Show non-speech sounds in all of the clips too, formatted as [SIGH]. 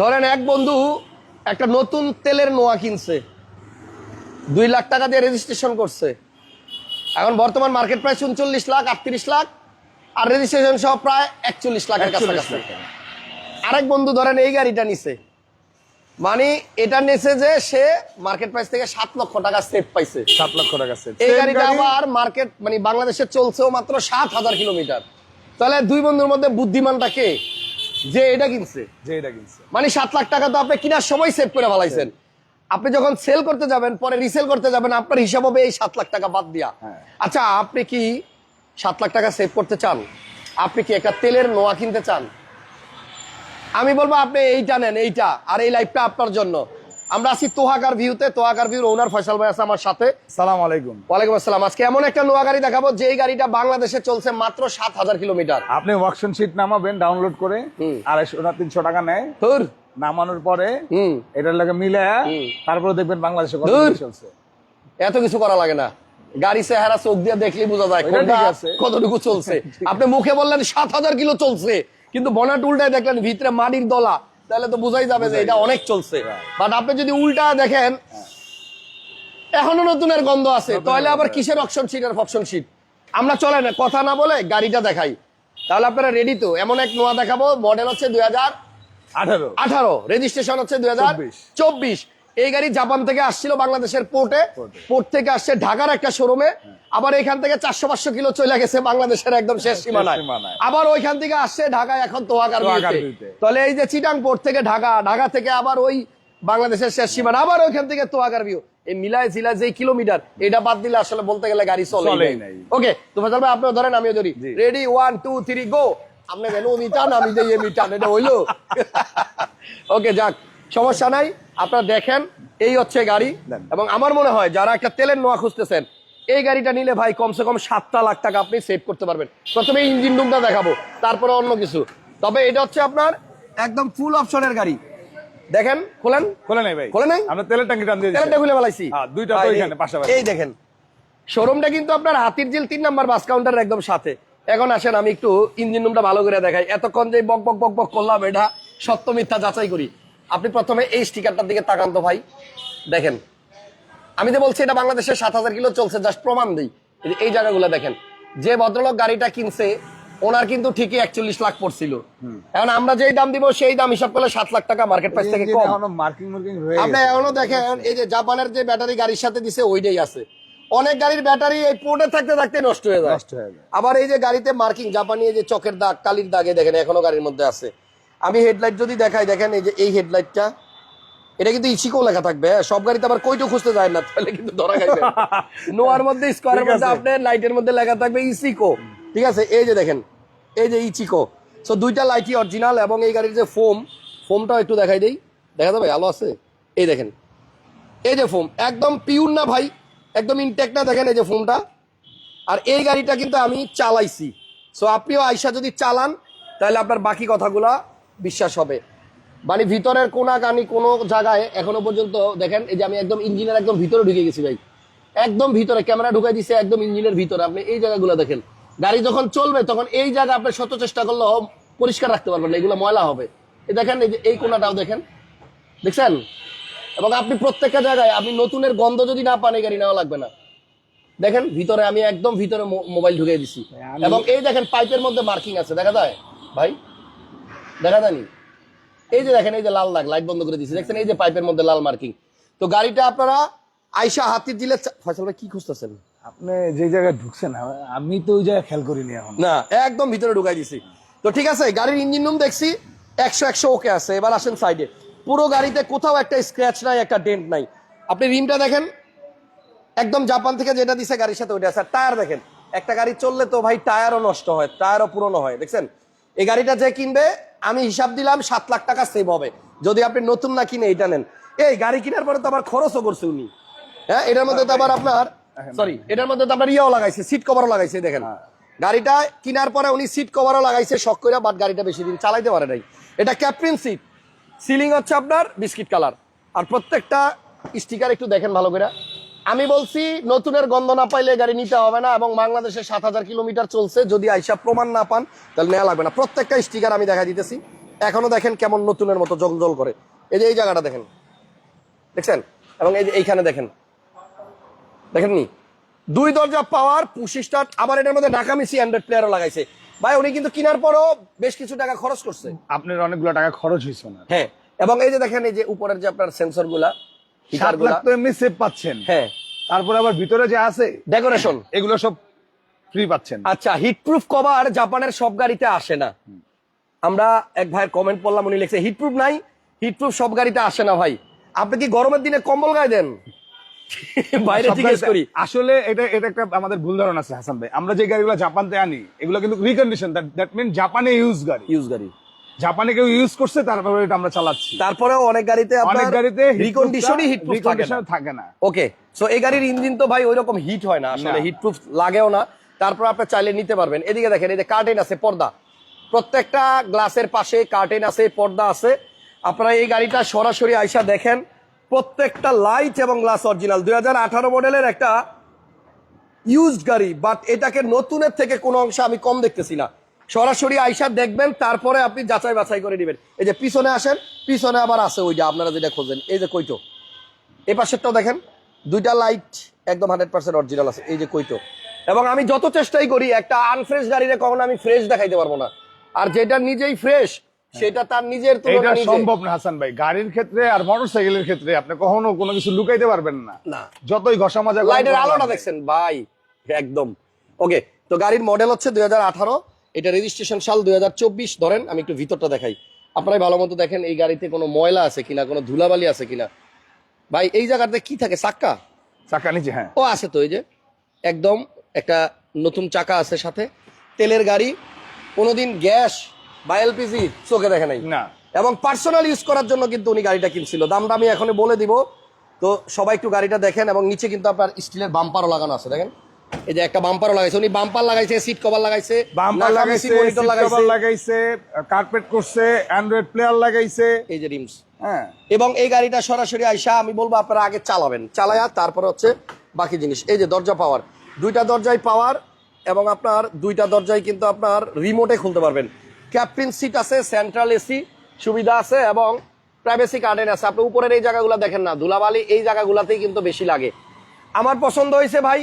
ধরেন এক বন্ধু একটা নতুন তেলের নোয়া কিনছে। দুই লাখ টাকা দিয়ে রেজিস্ট্রেশন করছে। এখন বর্তমান মার্কেট প্রাইস উনচল্লিশ লাখ আটত্রিশ লাখ আর রেজিস্ট্রেশন সহ প্রায় একচল্লিশ লাখের কাছাকাছি। আরেক বন্ধু ধরেন এই গাড়িটা নিছে। মানে এটা নিছে যে সে মার্কেট প্রাইস থেকে সাত লক্ষ টাকা সেভ পাইছে। সাত লক্ষ টাকা সেট এই গাড়িটা আবার মার্কেট মানে বাংলাদেশে চলছেও মাত্র সাত হাজার কিলোমিটার। তাহলে দুই বন্ধুর মধ্যে বুদ্ধিমানটা কে? যে এটা কিনছে। যে এটা কিনছে। মানে সাত লাখ টাকা তো আপনি কিনার সময় সেভ করে ফেলাইছেন। আপনি যখন সেল করতে যাবেন পরে রিসেল করতে যাবেন আপনার হিসাব হবে এই সাত লাখ টাকা বাদ দিয়া। হ্যাঁ। আচ্ছা আপনি কি সাত লাখ টাকা সেভ করতে চান? আপনি কি একটা তেলের নোয়া কিনতে চান? আমি বলব আপনি এইটা নেন এইটা আর এই লাইফটা আপনার জন্য। আমরা আছি তোহাকার ভিউতে। তোহাকার ভিউর ওনার ফয়সাল ভাই আছে আমার সাথে। সালাম আলাইকুম। ওয়ালাইকুম আসসালাম। আজকে এমন একটা নোয়া গাড়ি দেখাবো যে গাড়িটা বাংলাদেশে চলছে মাত্র সাত হাজার কিলোমিটার। আপনি ওয়ার্কশন শিট নামাবেন ডাউনলোড করে আড়াইশো না তিনশো টাকা নেয়। ধুর। নামানোর পরে এটার লাগে মিলে তারপরে দেখবেন বাংলাদেশে কত চলছে। এত কিছু করা লাগে না। গাড়ি চেহারা চোখ দিয়ে দেখলেই বোঝা যায় কোনটা ঠিক আছে। কতটুকু চলছে। [LAUGHS] আপনি মুখে বললেন সাত হাজার কিলো চলছে কিন্তু বনাট উল্টায় দেখলেন ভিতরে মাটির দলা। তাহলে তো বোঝাই যাবে যে এটা অনেক চলছে। বাট আপনি যদি উল্টা দেখেন এখনও নতুনের গন্ধ আছে তাহলে আবার কিসের অপশন সিট আর অপশন সিট আমরা চলে না কথা না বলে গাড়িটা দেখাই। তাহলে আপনারা রেডি তো? এমন এক নোয়া দেখাবো মডেল হচ্ছে দুই হাজার আঠারো। আঠারো রেজিস্ট্রেশন হচ্ছে দুই হাজার চব্বিশ। এই গাড়ি জাপান থেকে আসছিল বাংলাদেশের পোর্টে। পোর্টে। থেকে আসছে ঢাকার একটা শোরুমে আবার এখান থেকে চারশো পাঁচশো কিলো চলে গেছে বাংলাদেশের একদম শেষ সীমানায়। আবার ওইখান থেকে আসছে ঢাকা এখন। বিউতে। তাহলে এই যে চিটাং পোর্ট থেকে ঢাকা ঢাকা থেকে আবার ওই বাংলাদেশের শেষ সীমানা আবার ওইখান থেকে তোহাকার ভিউ। এই মিলায় জিলায় যে কিলোমিটার এটা বাদ দিলে আসলে বলতে গেলে গাড়ি চলে ওকে তো ভাই আপনিও ধরেন আমিও ধরি। Ready one two three go আপনি কেন মিটান আমি যে ইয়ে মিটান এটা হইল। [LAUGHS] ওকে যাক। সমস্যা নাই আপনারা দেখেন এই হচ্ছে গাড়ি। এবং আমার মনে হয় যারা একটা তেলের নোয়া খুঁজতেছেন এই গাড়িটা নিলে ভাই কমসে কম সাতটা লাখ টাকা আপনি সেভ করতে পারবেন। প্রথমে ইঞ্জিন রুমটা দেখাবো তারপরে অন্য কিছু। তবে এটা হচ্ছে আপনার একদম ফুল অপশনের গাড়ি। দেখেন খোলেন? খোলে নাই ভাই। খোলে নাই? আমরা তেলের ট্যাঙ্কি টান দিয়ে। তেলটা খুলে ফেলাইছি। হ্যাঁ, দুইটা তো পাশাপাশি। এই দেখেন। শোরুমটা কিন্তু আপনার হাতির জিল তিন নাম্বার বাস কাউন্টার একদম সাথে। এখন আসেন আমি একটু ইঞ্জিন রুমটা ভালো করে দেখাই। এতক্ষণ যে বক বক বক বক করলাম এটা সত্য মিথ্যা যাচাই করি। আপনি প্রথমে এই স্টিকারটার দিকে তাকান তো ভাই। দেখেন আমি তো বলছি এটা বাংলাদেশের সাত হাজার কিলো চলছে জাস্ট প্রমাণ দিই। এই জায়গাগুলো দেখেন যে ভদ্রলোক গাড়িটা কিনছে ওনার কিন্তু ঠিকই একচল্লিশ লাখ পড়ছিল। এখন আমরা যেই দাম দিব সেই দাম হিসাব করলে সাত লাখ টাকা মার্কেট প্রাইস থেকে কম। আপনি এখনও দেখেন এই যে জাপানের যে ব্যাটারি গাড়ির সাথে দিছে ওইটাই আছে। অনেক গাড়ির ব্যাটারি এই পোর্টে থাকতে থাকতে নষ্ট নষ্ট হয়ে যায়। আবার এই যে গাড়িতে মার্কিং জাপানি এই যে চকের দাগ কালির দাগে দেখেন এখনও গাড়ির মধ্যে আছে। আমি হেডলাইট যদি দেখাই দেখেন এই যে এই হেডলাইটটা এটা কিন্তু ইচিকো লেখা থাকবে হ্যাঁ? সব গাড়িতে আবার কইটো খুঁজতে যায় না তাহলে কিন্তু ধরা খাইবে। [LAUGHS] নোয়ার মধ্যে স্কোয়ারের মধ্যে। আপনার লাইটের মধ্যে লেখা থাকবে ইচিকো ঠিক আছে? এই যে দেখেন এই যে ইচিকো সো দুইটা লাইটই অরিজিনাল এবং এই গাড়ির যে ফোম ফোমটাও একটু দেখাই দেই। দেখা যাবে আলো আছে? এই দেখেন এই যে ফোম একদম পিউর না ভাই একদম ইনটেক না দেখেন এই যে ফোমটা আর এই গাড়িটা কিন্তু আমি চালাইছি। সো আপনিও আইসা যদি চালান তাহলে আপনার বাকি কথাগুলা বিশ্বাস হবে। মানে ভিতরের কোনা কানি কোনো জায়গায় এখনও পর্যন্ত দেখেন এই যে আমি একদম ইঞ্জিনের একদম ভিতরে ঢুকে গেছি ভাই। একদম ভিতরে ক্যামেরা ঢুকাই দিছে একদম ইঞ্জিনের ভিতরে। আপনি এই জায়গাগুলো দেখেন। গাড়ি যখন চলবে তখন এই জায়গা আপনি শত চেষ্টা করলেও পরিষ্কার রাখতে পারবেন না এগুলো ময়লা হবে। এই দেখেন এই যে এই কোনাটাও দেখেন। দেখছেন? এবং আপনি প্রত্যেকটা জায়গায় আপনি নতুনের গন্ধ যদি না পান এই গাড়ি নেওয়া লাগবে না। দেখেন ভিতরে আমি একদম ভিতরে মোবাইল ঢুকিয়ে দিছি। এবং এই দেখেন পাইপের মধ্যে মার্কিং আছে দেখা যায়? ভাই দেখা যায়নি এই যে দেখেন এই যে লাল দাগ লাইট বন্ধ করে দিছি দেখছেন এই যে পাইপের মধ্যে লাল মার্কিং তো গাড়িটা আপনারা আইসা হাতির দিলে ভাই কি খুঁজতেছেন? আপনি যে জায়গায় ঢুকছেন আমি তো ওই জায়গায় খেয়াল করিনি এখন। না একদম ভিতরে ঢুকাই দিছি। তো ঠিক আছে গাড়ির ইঞ্জিন রুম দেখছি একশো একশো ওকে আছে। এবার আসেন সাইডে পুরো গাড়িতে কোথাও একটা স্ক্র্যাচ নাই একটা ডেন্ট নাই। আপনি রিমটা দেখেন একদম জাপান থেকে যেটা দিছে গাড়ির সাথে ওইটা আছে। টায়ার দেখেন একটা গাড়ি চললে তো ভাই টায়ারও নষ্ট হয় টায়ারও পুরনো হয় দেখছেন? এই গাড়িটা যে কিনবে আমি হিসাব দিলাম সাত লাখ টাকা সেভ হবে। যদি আপনি নতুন না কিনে এটা নেন। এই গাড়ি কেনার পরে তো আবার খরচও করছে উনি। হ্যাঁ এটার মধ্যে তো আবার আপনার সরি এটার মধ্যে তো আপনার ইয়েও লাগাইছে সিট কভারও লাগাইছে দেখেন। গাড়িটা কেনার পরে উনি সিট কভারও লাগাইছে শখ করে বাট গাড়িটা বেশি দিন চালাইতে পারে নাই। এটা ক্যাপ্রিন সিট সিলিং হচ্ছে আপনার বিস্কিট কালার আর প্রত্যেকটা স্টিকার একটু দেখেন ভালো করে আমি বলছি নতুনের গন্ধ না পাইলে গাড়ি নিতে হবে না এবং বাংলাদেশে সাত হাজার কিলোমিটার চলছে। যদি আইসা প্রমাণ না পান তাহলে নেওয়া লাগবে না। প্রত্যেকটা স্টিকার আমি দেখা দিতেছি। এখনও দেখেন কেমন নতুনের মতো জল জল করে। এই যে এই জায়গাটা দেখেন। দেখছেন? এবং এই যে এইখানে দেখেন। দেখেননি? দুই দরজা পাওয়ার পুশি স্টার্ট আবার এটার মধ্যে নাকামিসি অ্যান্ড্রয়েড প্লেয়ারও লাগাইছে। ভাই উনি কিন্তু কেনার পরও বেশ কিছু টাকা খরচ করছে। আপনার অনেকগুলো টাকা খরচ হয়েছে না হ্যাঁ এবং এই যে দেখেন এই যে উপরের যে আপনার সেন্সরগুলা সাত লাখ তো এমনি সেভ পাচ্ছেন। হ্যাঁ। তারপরে আবার ভিতরে যে আছে ডেকোরেশন এগুলো সব ফ্রি পাচ্ছেন। আচ্ছা হিটপ্রুফ কভার জাপানের সব গাড়িতে আসে না। আমরা এক ভাইয়ের কমেন্ট পড়লাম উনি লিখছে হিটপ্রুফ নাই হিটপ্রুফ সব গাড়িতে আসে না ভাই। আপনি কি গরমের দিনে কম্বল গায়ে দেন? [LAUGHS] বাইরে জিজ্ঞেস করি। আসলে এটা এটা একটা আমাদের ভুল ধারণা আছে হাসান ভাই। আমরা যে গাড়িগুলো জাপানতে আনি এগুলো কিন্তু রিকন্ডিশন দ্যাট মিন জাপানে ইউজ গাড়ি। ইউজ গাড়ি। জাপানে কেউ ইউজ করছে তারপরে এটা আমরা চালাচ্ছি। তারপরেও অনেক গাড়িতে অনেক গাড়িতে রিকন্ডিশনই না। রিকন্ডিশন থাকে না। ওকে সো এই গাড়ির ইঞ্জিন তো ভাই ওইরকম হিট হয় না আসলে না। হিটপ্রুফ লাগেও না। তারপর আপনি চাইলে নিতে পারবেন। এদিকে দেখেন এই যে কার্টেন আছে পর্দা। প্রত্যেকটা গ্লাসের পাশে কার্টেন আছে পর্দা আছে। আপনারা এই গাড়িটা সরাসরি আইসা দেখেন প্রত্যেকটা লাইট এবং গ্লাস অরিজিনাল দুই হাজার আঠারো মডেলের একটা ইউজড গাড়ি বাট এটাকে নতুনের থেকে কোনো অংশে আমি কম দেখতেছি না। সরাসরি আইসা দেখবেন তারপরে আপনি যাচাই বাছাই করে নেবেন। এই যে পিছনে আসেন পিছনে আবার আছে ওইটা আপনারা যেটা খোঁজেন। এই যে কইটো এই পাশেরটাও দেখেন দুইটা লাইট একদম হান্ড্রেড পার্সেন্ট অরিজিনাল আছে। এই যে কইটো এবং আমি যত চেষ্টাই করি একটা আনফ্রেশ গাড়িরে কখনো আমি ফ্রেশ দেখাইতে পারব না। আর যেটা নিজেই ফ্রেশ সেটা তার নিজের এটা সম্ভব না হাসান ভাই। গাড়ির ক্ষেত্রে আর মোটরসাইকেলের ক্ষেত্রে আপনি কখনো কোনো কিছু লুকাইতে পারবেন না। না। যতই ঘষা মাজা লাইটের আলোটা দেখছেন? ভাই একদম। ওকে তো গাড়ির মডেল হচ্ছে দুই হাজার আঠারো। এটা রেজিস্ট্রেশন সাল দুই ধরেন আমি একটু ভিতরটা দেখাই। আপনারাই ভালো মতো দেখেন এই গাড়িতে কোনো ময়লা আছে কিনা কোনো ধুলাবালি আছে কিনা। ভাই এই জায়গাতে কি থাকে? চাক্কা চাকা নিচে হ্যাঁ। ও আছে তো এই যে। একদম একটা নতুন চাকা আছে সাথে। তেলের গাড়ি কোনোদিন গ্যাস বা এলপিজি চোখে দেখে নাই। না। এবং পার্সোনাল ইউজ করার জন্য কিন্তু উনি গাড়িটা কিনছিল। দামটা আমি এখনই বলে দিব। তো সবাই একটু গাড়িটা দেখেন এবং নিচে কিন্তু আপনার স্টিলের বাম্পারও লাগানো আছে দেখেন। এই যে একটা বাম্পারও লাগাইছে উনি বাম্পার লাগাইছে সিট কভার লাগাইছে বাম্পার লাগাইছে মনিটর সিট লাগাইছে। কভার লাগাইছে কার্পেট করছে অ্যান্ড্রয়েড প্লেয়ার লাগাইছে। এই যে রিমস হ্যাঁ। এবং এই গাড়িটা সরাসরি আইসা আমি বলব আপনারা আগে চালাবেন। চালায়া তারপর হচ্ছে বাকি জিনিস। এই যে দরজা পাওয়ার দুইটা দরজায় পাওয়ার এবং আপনার দুইটা দরজায় কিন্তু আপনার রিমোটে খুলতে পারবেন। ক্যাপ্টেন সিট আছে সেন্ট্রাল এসি সুবিধা আছে এবং প্রাইভেসি গার্ডেন আছে। আপনি উপরের এই জায়গাগুলো দেখেন না ধুলাবালি এই জায়গাগুলোতেই কিন্তু বেশি লাগে। আমার পছন্দ হয়েছে ভাই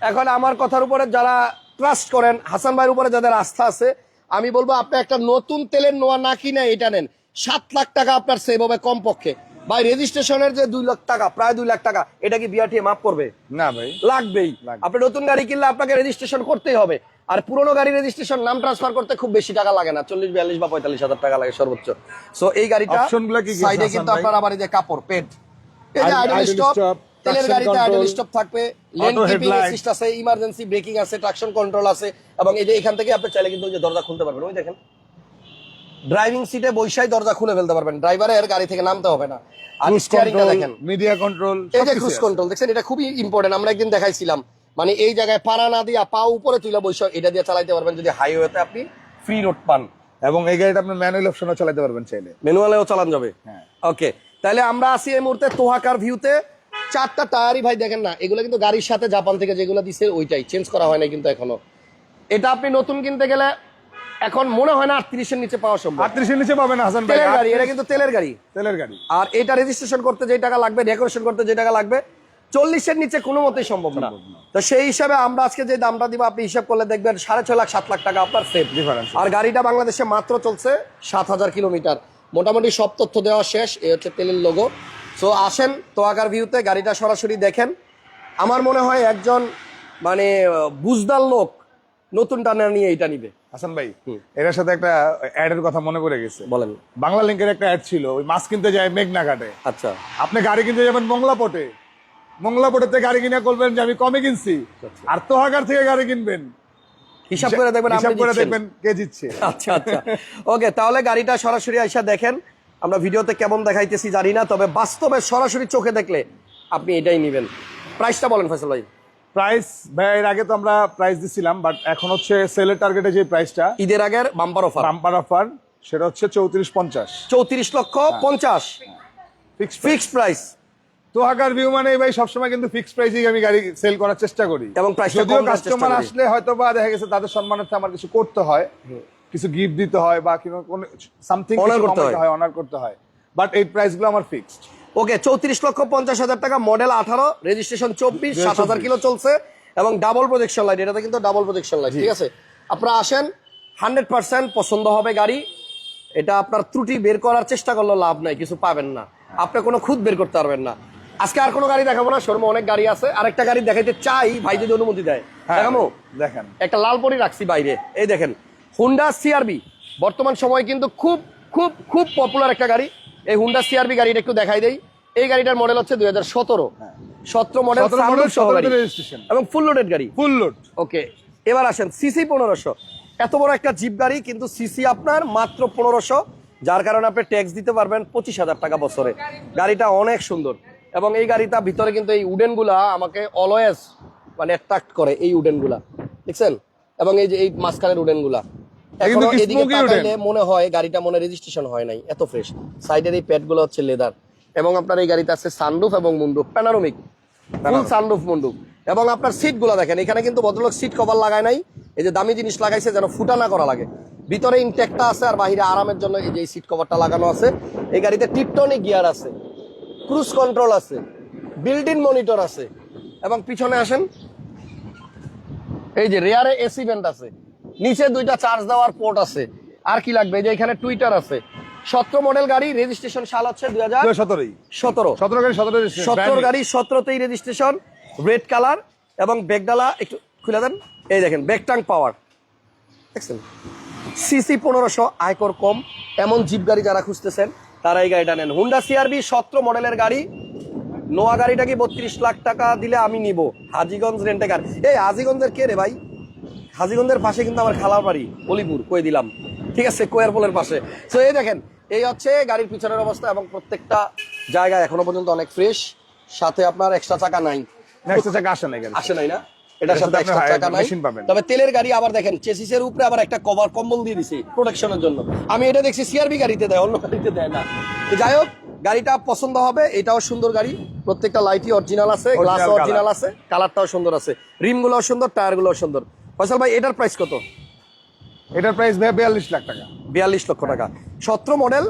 এখন আমার কথার উপরে যারা ট্রাস্ট করেন হাসান ভাইয়ের উপরে যাদের আস্থা আছে আমি বলব আপনি একটা নতুন তেলের নোয়া না কিনে এটা নেন। সাত লাখ টাকা আপনার সেভ হবে কমপক্ষে। ভাই রেজিস্ট্রেশনের যে দুই লাখ টাকা প্রায় দুই লাখ টাকা এটা কি বিআরটিএ মাফ করবে? না ভাই। লাগবেই। আপনি নতুন গাড়ি কিনলে আপনাকে রেজিস্ট্রেশন করতেই হবে। আর পুরোনো গাড়ি রেজিস্ট্রেশন নাম ট্রান্সফার করতে খুব বেশি টাকা লাগে না। চল্লিশ বিয়াল্লিশ বা পঁয়তাল্লিশ হাজার টাকা লাগে সর্বোচ্চ। সো এই গাড়িটা সাইডে কিন্তু আপনার আবার এই যে কাপড় পেট এই যে আইডল স্টপ তেলের গাড়িতে আইডল স্টপ থাকবে লেন কিপিং অ্যাসিস্ট আছে ইমার্জেন্সি ব্রেকিং আছে ট্রাকশন কন্ট্রোল আছে এবং এই যে এখান থেকে আপনি চাইলে কিন্তু যে দরজা খুলতে পারবেন ওই দেখেন। ড্রাইভিং সিটে বৈশাই দরজা খুলে ফেলতে পারবেন ড্রাইভারের গাড়ি থেকে নামতে হবে না। আর স্টিয়ারিংটা দেখেন। মিডিয়া কন্ট্রোল এই যে ক্রুজ কন্ট্রোল এটা খুবই ইম্পর্টেন্ট আমরা একদিন দেখাইছিলাম। মানে এই জায়গায় পাড়া না দিয়া পা উপরে তুলে বসে এটা দিয়ে চালাইতে পারবেন যদি হাইওয়েতে আপনি ফ্রি রোড পান। এবং এই গাড়িটা আপনি ম্যানুয়াল অপশনও চালাতে পারবেন চাইলে। ম্যানুয়ালেও চালান যাবে। হ্যাঁ। ওকে তাহলে আমরা আসি এই মুহূর্তে তোহাকার ভিউতে চারটা টায়ারই ভাই দেখেন না এগুলো কিন্তু গাড়ির সাথে জাপান থেকে যেগুলো দিছে ওইটাই চেঞ্জ করা হয় না কিন্তু এখনও। এটা আপনি নতুন কিনতে গেলে এখন মনে হয় না আটত্রিশের নিচে পাওয়া সম্ভব। আটত্রিশের নিচে পাবেন হাসান ভাই। তেলের গাড়ি এটা কিন্তু তেলের গাড়ি। তেলের গাড়ি। আর এটা রেজিস্ট্রেশন করতে যে টাকা লাগবে ডেকোরেশন করতে যে টাকা লাগবে চল্লিশের নিচে কোনো মতেই সম্ভব না। তো সেই হিসাবে আমরা আজকে যে দামটা দিব আপনি হিসাব করলে দেখবেন সাড়ে ছয় লাখ সাত লাখ টাকা আপনার সেভ Difference। আর গাড়িটা বাংলাদেশে মাত্র চলছে সাত হাজার কিলোমিটার। মোটামুটি সব তথ্য দেওয়া শেষ এই হচ্ছে তেলের লোগো সো আসেন তোয়াকার ভিউতে গাড়িটা সরাসরি দেখেন। আমার মনে হয় একজন মানে বুঝদার লোক নতুন টানা নিয়ে এটা নিবে। হাসান ভাই এটার সাথে একটা অ্যাডের কথা মনে পড়ে গেছে। বলেন। বাংলা লিঙ্কের একটা অ্যাড ছিল ওই মাছ কিনতে যায় মেঘনা ঘাটে। আচ্ছা। আপনি গাড়ি কিনতে যাবেন মংলাপটে। মংলাপটেতে গাড়ি কিনে করবেন যে আমি কমে কিনছি। আর তোহাগার থেকে গাড়ি কিনবেন। হিসাব করে দেখবেন হিসাব করে দেখবেন কে জিতছে। আচ্ছা আচ্ছা। ওকে তাহলে গাড়িটা সরাসরি আইসা দেখেন। আমরা ভিডিওতে কেমন দেখাইতেছি জানি না তবে বাস্তবে সরাসরি চোখে দেখলে আপনি এটাই নেবেন। প্রাইসটা বলেন ফয়সাল ভাই। প্রাইস ভাই এর আগে তো আমরা প্রাইস দিছিলাম বাট এখন হচ্ছে সেলের টার্গেটে যে প্রাইসটা ঈদের আগের বাম্পার অফার বাম্পার অফার সেটা হচ্ছে চৌত্রিশ পঞ্চাশ। চৌত্রিশ লক্ষ পঞ্চাশ। ফিক্স ফিক্সড প্রাইস তোহাগার ভিউ মানে ভাই সবসময় কিন্তু ফিক্স প্রাইসেই আমি গাড়ি সেল করার চেষ্টা করি। এবং যদিও কাস্টমার আসলে হয়তো বা দেখা গেছে তাদের সম্মানার্থে আমার কিছু করতে হয়। কিছু গিফট দিতে হয় বা কোনো কোনো সামথিং Honor করতে হয়। অনার করতে হয়। বাট এই প্রাইসগুলো আমার ফিক্সড ওকে চৌত্রিশ লক্ষ পঞ্চাশ হাজার টাকা মডেল আঠারো রেজিস্ট্রেশন চব্বিশ সাত হাজার কিলো চলছে এবং ডাবল প্রজেকশন লাইট এটাতে কিন্তু ডাবল প্রজেকশন লাইট ঠিক আছে? আপনারা আসেন হান্ড্রেড পার্সেন্ট পছন্দ হবে গাড়ি এটা আপনার ত্রুটি বের করার চেষ্টা করলে লাভ নাই কিছু পাবেন না। আপনি কোনো খুদ বের করতে পারবেন না। আজকে আর কোনো গাড়ি দেখাবো না শোরুমে অনেক গাড়ি আছে। আরেকটা গাড়ি দেখাইতে চাই ভাই যদি অনুমতি দেয়। হ্যাঁ দেখাবো দেখেন। একটা লাল পরি রাখছি বাইরে। এই দেখেন হুন্ডা সিআরবি বর্তমান সময় কিন্তু খুব খুব খুব পপুলার একটা গাড়ি। এই হুন্ডা সিআরবি গাড়িটা একটু দেখাই দেই। এই গাড়িটার মডেল হচ্ছে দুই হাজার সতেরো। সতেরো মডেল 17 model, 17 registration। এবং ফুল লোডেড গাড়ি। ফুল লোড ওকে এবার আসেন সিসি পনেরোশো। এত বড় একটা জিপ গাড়ি কিন্তু সিসি আপনার মাত্র পনেরোশো। যার কারণে আপনি ট্যাক্স দিতে পারবেন পঁচিশ হাজার টাকা বছরে। গাড়িটা অনেক সুন্দর। এবং এই গাড়িটা ভিতরে কিন্তু এই উডেনগুলা আমাকে অলওয়েজ মানে অ্যাট্রাক্ট করে এই উডেনগুলা দেখছেন? এবং এই যে এই মাঝখানের উডেনগুলা কিন্তু এখনও কি এদিকে তাকাইলে মনে হয় গাড়িটা মনে রেজিস্ট্রেশন হয় নাই এত ফ্রেশ সাইডের এই প্যাডগুলো হচ্ছে লেদার এবং আপনার এই গাড়িতে আছে সানরুফ এবং মুন্ডুপ প্যানারোমিক ফুল সানরুফ মুন্ডুপ এবং আপনার সিটগুলো দেখেন এখানে কিন্তু ভদ্রলোক সিট কভার লাগায় নাই এই যে দামি জিনিস লাগাইছে যেন ফুটা না করা লাগে। ভিতরে ইনটেকটা আছে আর বাহিরে আরামের জন্য এই যে সিট কভারটা লাগানো আছে। এই গাড়িতে টিপটনিক গিয়ার আছে ক্রুজ কন্ট্রোল আছে বিল্ডিং মনিটর আছে। এবং পিছনে আসেন এই যে রেয়ারে এসি ভেন্ট আছে। নিচে দুইটা চার্জ দেওয়ার পোর্ট আছে। আর কি লাগবে? যে এখানে টুইটার আছে। সতেরো মডেল গাড়ি রেজিস্ট্রেশন সাল হচ্ছে দুই হাজার সতেরোই। সতেরো। সতেরো গাড়ি সতেরো সতেরো গাড়ি সতেরোতেই রেজিস্ট্রেশন রেড কালার এবং বেগডালা একটু খুলে দেন। এই দেখেন বেগটাং পাওয়ার দেখছেন? সিসি পনেরোশো আয়কর কম। এমন জিপ গাড়ি যারা খুঁজতেছেন তারা এই গাড়িটা নেন। হুন্ডা সিআরবি সতেরো মডেলের গাড়ি। নোয়া গাড়িটা কি বত্রিশ লাখ টাকা দিলে আমি নিব? হাজিগঞ্জ রেন্টে গাড়ি। এই হাজিগঞ্জের কে রে ভাই? হাজিগঞ্জের পাশে কিন্তু আমার খালার বাড়ি অলিপুর কয়ে দিলাম। ঠিক আছে কোয়ার পোলের পাশে। তো এই দেখেন এই হচ্ছে গাড়ির পিছনের অবস্থা এবং প্রত্যেকটা জায়গা এখনও পর্যন্ত অনেক ফ্রেশ সাথে আপনার এক্সট্রা চাকা নাই। চাকা আসে নাই না? এটার সাথে এক্সট্রা চাকা নাই। তবে তেলের গাড়ি আবার দেখেন চেসিসের উপরে আবার একটা কভার কম্বল দিয়ে দিছে প্রোটেকশনের জন্য। আমি এটা দেখছি সিআরবি গাড়িতে দেয় অন্য গাড়িতে দেয় না। তো যাই হোক গাড়িটা পছন্দ হবে এটাও সুন্দর গাড়ি। প্রত্যেকটা লাইটই অরিজিনাল আছে গ্লাস অরিজিনাল আছে কালারটাও সুন্দর আছে। রিমগুলোও সুন্দর টায়ারগুলোও সুন্দর। ফয়সাল ভাই এটার প্রাইস কত? এটার প্রাইস ভাই বিয়াল্লিশ লাখ টাকা। বিয়াল্লিশ লক্ষ টাকা। সতেরো মডেল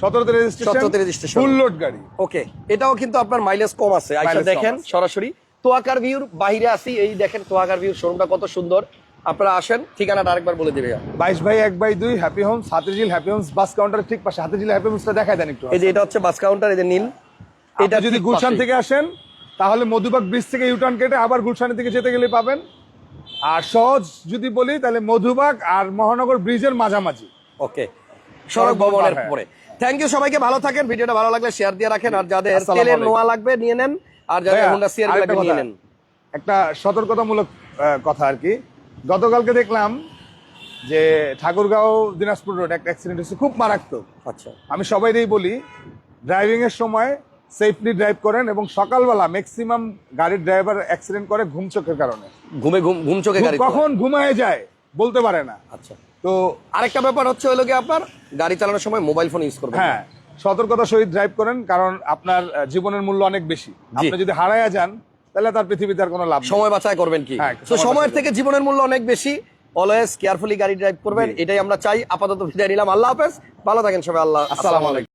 সতেরোতে রেজিস্ট্রেশন 17 তে registration। ফুল লোড গাড়ি। ওকে এটাও কিন্তু আপনার মাইলেজ কম আছে। আইসা দেখেন সরাসরি। তোয়াকার ভিউর বাইরে আসি এই দেখেন তোয়াকার ভিউর শোরুমটা কত সুন্দর। আপনারা আসেন ঠিকানাটা আরেকবার বলে দিবে বাইশ বাই এক বাই দুই happy homes Hatirjheel happy homes bus কাউন্টারের ঠিক পাশে। হাতিঝিল হ্যাপি হোমসটা দেখায় দেন একটু। এই যে এটা হচ্ছে বাস কাউন্টার এই যে নীল। এটা যদি গুলশান থেকে আসেন তাহলে মধুবাগ ব্রিজ থেকে ইউটার্ন কেটে আবার গুলশানের দিকে যেতে গেলে পাবেন। আর সহজ যদি বলি তাহলে মধুবাগ আর মহানগর ব্রিজের মাঝামাঝি। ওকে। সড়ক ভবনের হ্যাঁ। পরে। থ্যাংক ইউ সবাইকে ভালো থাকেন। ভিডিওটা ভালো লাগলে শেয়ার দিয়ে রাখেন। আর যাদের তেলের নোয়া লাগবে নিয়ে নেন। আর যাদের হোন্ডা আরেকটা লাগবে নিয়ে নেন। একটা সতর্কতামূলক কথা আর কি। গতকালকে দেখলাম যে ঠাকুরগাঁও দিনাজপুর রোড একটা অ্যাক্সিডেন্ট হয়েছে খুব মারাত্মক। আচ্ছা। আমি সবাইকেই বলি ড্রাইভিং এর সময় সেফলি ড্রাইভ করেন এবং সকালবেলা ম্যাক্সিমাম গাড়ির ড্রাইভার অ্যাক্সিডেন্ট করে ঘুম চোখের কারণে। ঘুমে ঘুম ঘুম চোখে গাড়ি কখন ঘুমায় যায় বলতে পারে না। আচ্ছা। তো আরেকটা ব্যাপার হচ্ছে হলো কি আপনার গাড়ি চালানোর সময় মোবাইল ফোন ইউজ করবেন। হ্যাঁ সতর্কতা সহিত ড্রাইভ করেন কারণ আপনার জীবনের মূল্য অনেক বেশি। আপনি যদি হারায়া যান তাহলে তার পৃথিবীতে আর কোনো লাভ সময় বাঁচায় করবেন কি? হ্যাঁ, তো সময়ের থেকে জীবনের মূল্য অনেক বেশি। অলওয়েজ কেয়ারফুলি গাড়ি ড্রাইভ করবেন। এটাই আমরা চাই। আপাতত বিদায় নিলাম। আল্লাহ হাফেজ। ভালো থাকেন সবাই। আল্লাহ আসসালামু আলাইকুম।